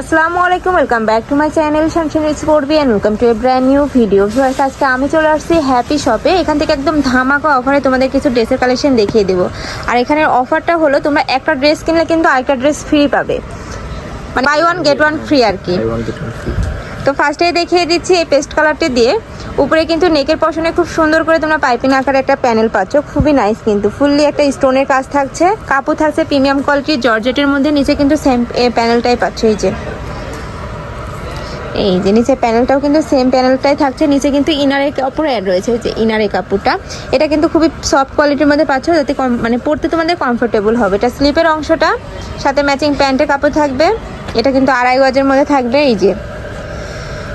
আসসালামু আলাইকুম welcome back to my channel Shamshan sport B and welcome to a brand new video viewers আজকে আমি চলে আসছি হ্যাপি শপে এখান থেকে একদম ধামাকা অফারে তোমাদের কিছু ড্রেসের কালেকশন দেখিয়ে দেবো। আর এখানের অফারটা হলো তোমরা একটা ড্রেস কিনলে কিন্তু আরেকটা ড্রেস ফ্রি পাবে। মানে buy one get one free আর কি. তো ফার্স্টেই দেখিয়ে দিচ্ছি এই পেস্ট কালারটি দিয়ে। উপরে কিন্তু নেকের পশনে খুব সুন্দর করে তোমরা পাইপিং আকারে একটা প্যানেল পাচ্ছ। খুবই নাইস কিন্তু। ফুললি একটা স্টোনের কাজ থাকছে। কাপড় থাকছে প্রিমিয়াম কোয়ালিটির জর্জেটের মধ্যে নিচে কিন্তু সেম প্যানেলটাই পাচ্ছ এই যে। এই যে নিচে প্যানেলটাও কিন্তু সেম প্যানেলটাই থাকছে। নিচে কিন্তু ইনারের কাপড় অ্যাড রয়েছে যে ইনারের কাপড়টা। এটা কিন্তু খুবই সফট কোয়ালিটির মধ্যে পাচ্ছ, যাতে মানে পরতে তোমাদের কমফোর্টেবল হবে। এটা স্লিপের অংশটা, সাথে ম্যাচিং প্যান্টের কাপড় থাকবে। এটা কিন্তু আড়াই গজের মধ্যে থাকবে, এই যে।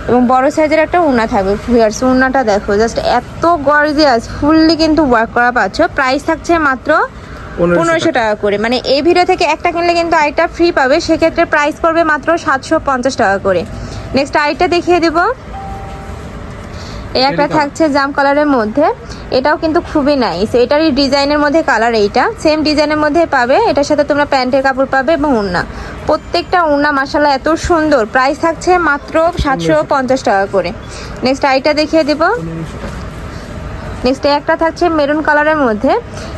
এবং বড় সাইজের একটা উনা থাকবে ভিয়ার্স উন্নাটা দেখো জাস্ট এত গর্জিয়াস ফুললি কিন্তু ওয়ার্ক করা পাচ্ছ। প্রাইস থাকছে মাত্র পনেরোশো টাকা। করে। মানে এই ভিডিও থেকে একটা কিনলে কিন্তু আরেকটা ফ্রি পাবে সেক্ষেত্রে প্রাইস পড়বে মাত্র সাতশো পঞ্চাশ টাকা করে। নেক্সট আরেকটা দেখিয়ে দিব। এই একটা থাকছে জাম কালারের মধ্যে। এটাও কিন্তু খুবই নাইস এটারই ডিজাইনের মধ্যে কালার এইটা। সেম ডিজাইনের মধ্যে পাবে। এটার সাথে তোমরা প্যান্টের কাপড় পাবে এবং উন্না প্রত্যেকটা উন্না মাসালা এত সুন্দর। প্রাইস থাকছে মাত্র সাতশো পঞ্চাশ টাকা করে। নেক্সট আইটা দেখিয়ে দিব। নেক্সট একটা থাকছে মেরুন কালারের মধ্যে।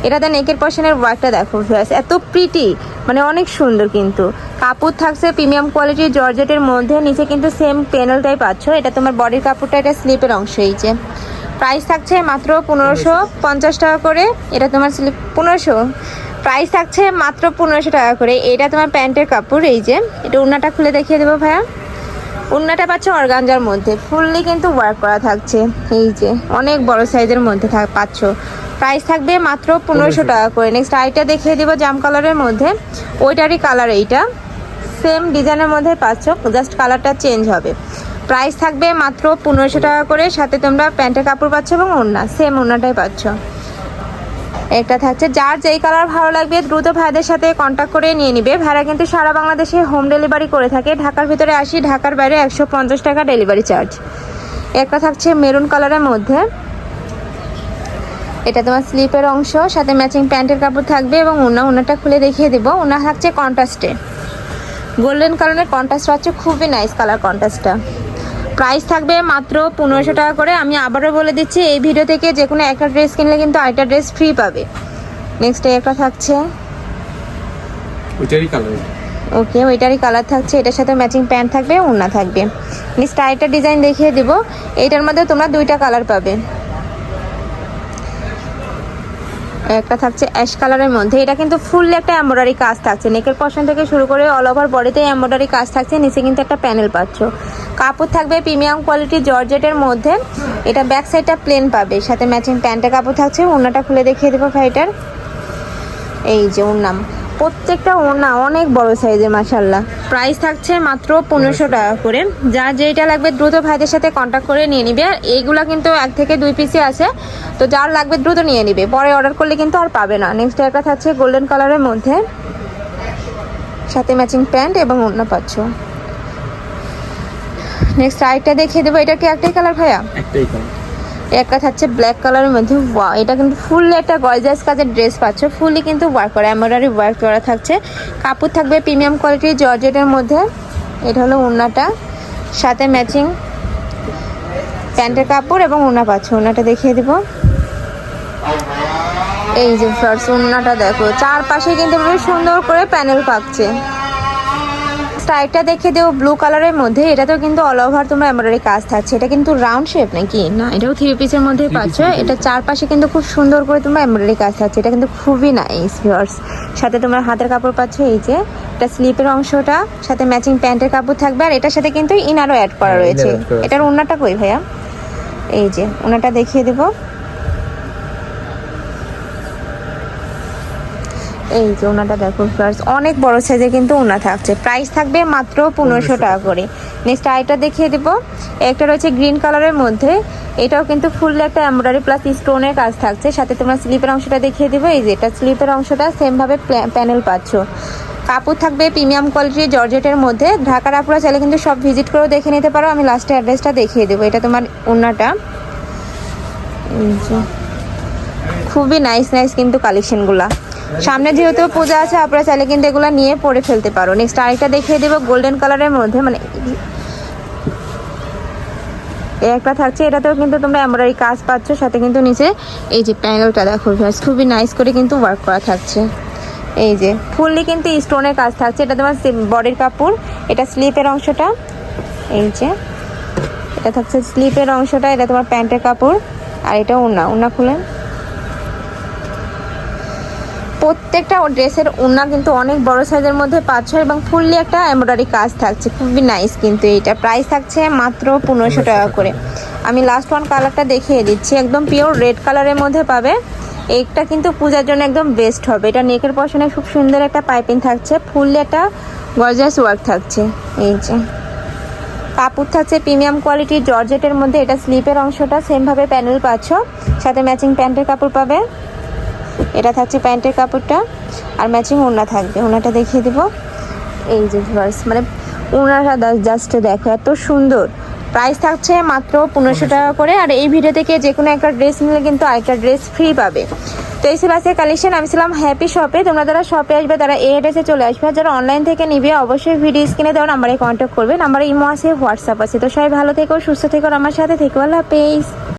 এটাতে নেকের পশনের ওয়ার্কটা দেখো এত প্রিটি মানে অনেক সুন্দর কিন্তু। কাপড় থাকছে প্রিমিয়াম কোয়ালিটির জর্জেটের মধ্যে, নিচে কিন্তু সেম প্যানেলটাই পাচ্ছ। এটা তোমার বডির কাপড়টা, এটা স্লিপের অংশ এই যে। প্রাইস থাকছে মাত্র পনেরোশো পঞ্চাশ টাকা করে। এটা তোমার স্লিপ পনেরোশো? প্রাইস থাকছে মাত্র পনেরোশো টাকা করে। এটা তোমার প্যান্টের কাপড় এই যে। এটা উন্নাটা খুলে দেখিয়ে দেবো ভাইয়া। উন্নাটা পাচ্ছ অর্গানজার মধ্যে। ফুললি কিন্তু ওয়ার্ক করা থাকছে। এই যে অনেক বড় সাইজের মধ্যে থাক- পাচ্ছ। প্রাইস থাকবে মাত্র পনেরোশো টাকা করে। নেক্সট আইটা দেখিয়ে দিব জাম কালারের মধ্যে। ওইটারই কালার এইটা। সেম ডিজাইনের মধ্যে পাচ্ছ জাস্ট কালারটা চেঞ্জ হবে। প্রাইস থাকবে মাত্র পনেরোশো টাকা করে। সাথে তোমরা প্যান্টের কাপড় পাচ্ছ এবং ওড়না। সেম ওড়নাটাই পাচ্ছ। একটা থাকছে। যার যেই কালার ভালো লাগবে, দ্রুত ভাইদের সাথে কন্ট্যাক্ট করে নিয়ে নিবে। ভাড়া কিন্তু সারা বাংলাদেশে হোম ডেলিভারি করে থাকে। ঢাকার ভিতরে আসি, ঢাকার বাইরে একশো পঞ্চাশ টাকা ডেলিভারি চার্জ একটা থাকছে মেরুন কালারের মধ্যে। এটা তোমার স্লিপের অংশ, সাথে ম্যাচিং প্যান্টের কাপড় থাকবে এবং উনা উনাটা খুলে দেখিয়ে দিব। উনা থাকছে কন্ট্রাস্টে গোল্ডেন কালারের কন্ট্রাস্ট হচ্ছে খুবই নাইস কালার কন্ট্রাস্টটা প্রাইস থাকবে মাত্র পনেরোশো টাকা করে। আমি আবারও বলে দিচ্ছি এই ভিডিও থেকে যে কোনো একটা ড্রেস কিনলে কিন্তু আরেকটা ড্রেস ফ্রি পাবে। নেক্সট একটা থাকছে। ওইটারই কালার ওকে ওইটারই কালার থাকছে। এটার সাথে ম্যাচিং প্যান্ট থাকবে ওড়না থাকবে। নেক্সট আরেকটা ডিজাইন দেখিয়ে দিব। এইটার মধ্যে তোমরা দুইটা কালার পাবে। একটা থাকছে অ্যাশ কালারের মধ্যে। এটা কিন্তু ফুললি একটা এম্ব্রয়ডারি কাজ থাকছে। নেকের পশন থেকে শুরু করে অল ওভার বডিতে এম্ব্রয়ডারি কাজ থাকছে। নিচে কিন্তু একটা প্যানেল পাচ্ছ। কাপড় থাকবে প্রিমিয়াম কোয়ালিটি জর্জেটের মধ্যে। এটা ব্যাক সাইডটা প্লেন পাবে। সাথে ম্যাচিং প্যান্টের কাপড় থাকছে। ওনাটা খুলে দেখিয়ে দেবো ফাইটার এই যে ওড়নাম। প্রত্যেকটা ওড়না অনেক বড় সাইজের মাসাল্লাহ প্রাইস থাকছে মাত্র পনেরোশো টাকা করে। যার যেটা লাগবে দ্রুত ভাইদের সাথে কন্ট্যাক্ট করে নিয়ে নিবে। আর এইগুলা কিন্তু এক থেকে দুই পিসে আছে। তো যার লাগবে দ্রুত নিয়ে নিবে। পরে অর্ডার করলে কিন্তু আর পাবে না। নেক্সট একটা থাকছে গোল্ডেন কালারের মধ্যে। সাথে ম্যাচিং প্যান্ট এবং ওড়না পাচ্ছ। নেক্সট আরেকটা দেখিয়ে দেবো। এটা কি একটাই কালার ভাইয়া? একটাই কালার একটা থাকছে ব্ল্যাক কালারের মধ্যে এটা কিন্তু ফুললি একটা গর্জাস কাজের ড্রেস পাচ্ছ ফুললি কিন্তু ওয়ার্ক করা এমব্রয়ডারি ওয়ার্ক করা থাকছে। কাপড় থাকবে প্রিমিয়াম কোয়ালিটির জর্জেটের মধ্যে, এটা হলো ওড়নাটা, সাথে ম্যাচিং প্যান্টের কাপড় এবং ওড়না পাচ্ছ, ওড়নাটা দেখিয়ে দেবো। এই যে ফার্স্ট ওড়নাটা দেখো, চারপাশে কিন্তু সুন্দর করে প্যানেল পাচ্ছে স্টাইলটা দেখে দেবো ব্লু কালারের মধ্যে। এটাতেও কিন্তু অল ওভার তোমার এমব্রয়ডারি কাজ থাকছে। এটা কিন্তু রাউন্ড শেপ নাকি? না এটাও থ্রি পিসের মধ্যে পাচ্ছ। এটা চারপাশে কিন্তু খুব সুন্দর করে তোমার এমব্রয়ডারি কাজ থাকছে। এটা কিন্তু খুবই নাইস ভিউয়ার্স সাথে তোমার হাতের কাপড় পাচ্ছ এই যে। এটা স্লিপের অংশটা সাথে ম্যাচিং প্যান্টের কাপড় থাকবে। আর এটার সাথে কিন্তু ইনারও অ্যাড করা রয়েছে। এটার ওনাটা কই ভাইয়া? এই যে ওনাটা দেখিয়ে দেবো। এই যে ওনাটা দেখো ফ্লার্স অনেক বড় সাইজে কিন্তু ওনা থাকছে। প্রাইস থাকবে মাত্র পনেরোশো টাকা করে। নেক্সট আইটা দেখিয়ে দিব। একটা রয়েছে গ্রিন কালারের মধ্যে। এটাও কিন্তু ফুললি একটা এমব্রয়ডারি প্লাস স্টোনের কাজ থাকছে। সাথে তোমরা স্লিপের অংশটা দেখিয়ে দিব। এই যে এটা স্লিপের অংশটা সেমভাবে প্যানেল পাচ্ছ। কাপড় থাকবে প্রিমিয়াম কোয়ালিটির জর্জেটের মধ্যে। ঢাকার আপুরা চাইলে কিন্তু সব ভিজিট করেও দেখে নিতে পারো। আমি লাস্টে অ্যাড্রেসটা দেখিয়ে দেবো। এটা তোমার ওনাটা। এই যে। খুবই নাইস নাইস কিন্তু কালেকশনগুলা সামনে যেহেতু পূজা আছে, আপনারা চাইলে কিন্তু এগুলো নিয়ে পরে ফেলতে পারো। নেক্সট আরেকটা দেখিয়ে দেবো গোল্ডেন কালারের মধ্যে মানে একটা থাকছে, এটাতেও কিন্তু তোমরা এমব্রয়ডারি কাজ পাচ্ছ, সাথে কিন্তু নিচে এই যে প্যানেলটা দেখো খুবই নাইস করে কিন্তু ওয়ার্ক করা থাকছে। এই যে, ফুললি কিন্তু স্টোনের কাজ থাকছে, এটা তোমার বডির কাপড়, এটা স্লিপের অংশটা, এই যে, এটা থাকছে স্লিপের অংশটা, এটা তোমার প্যান্টের কাপড়, আর এটা ওনা ওনা খুলেন প্রত্যেকটা ড্রেসের ওনা কিন্তু অনেক বড় সাইজের মধ্যে পাচ্ছ এবং ফুললি একটা এমব্রয়ডারি কাজ থাকছে। খুবই নাইস কিন্তু এইটা প্রাইস থাকছে মাত্র পনেরোশো টাকা করে। আমি লাস্ট ওয়ান কালারটা দেখিয়ে দিচ্ছি। একদম পিওর রেড কালারের মধ্যে পাবে। এইটা কিন্তু পূজার জন্য একদম বেস্ট হবে। এটা নেকের পশনে খুব সুন্দর একটা পাইপিং থাকছে। ফুললি একটা গর্জাস ওয়ার্ক থাকছে। এই যে। কাপড় থাকছে প্রিমিয়াম কোয়ালিটির জর্জেটের মধ্যে। এটা স্লিপের অংশটা সেমভাবে প্যানেল পাচ্ছ। সাথে ম্যাচিং প্যান্টের কাপড় পাবে। এটা থাকছে প্যান্টের কাপড়টা আর ম্যাচিং ওড়না থাকবে। ওড়নাটা দেখিয়ে দেবো। এই যে ভার্স মানে ওড়নাটা জাস্ট দেখো এত সুন্দর। প্রাইস থাকছে মাত্র পনেরোশো টাকা করে আর এই ভিডিও থেকে যে কোনো একটা ড্রেস নিলে কিন্তু আরেকটা ড্রেস ফ্রি পাবে। তো এই ছিল আজকে কালেকশন আমি ছিলাম হ্যাপি শপে তোমরা যারা শপে আসবে তারা এই অ্যাড্রেসে চলে আসবে। আর যারা অনলাইন থেকে নিবে অবশ্যই ভিডিও স্ক্রিনে দেওয়া নাম্বারে কন্ট্যাক্ট করবে। নাম্বারে ইমো আছে হোয়াটসঅ্যাপ আছে। তো সবাই ভালো থেকো সুস্থ থেকো আমার সাথে থেকো। আল্লাহ হাফেজ।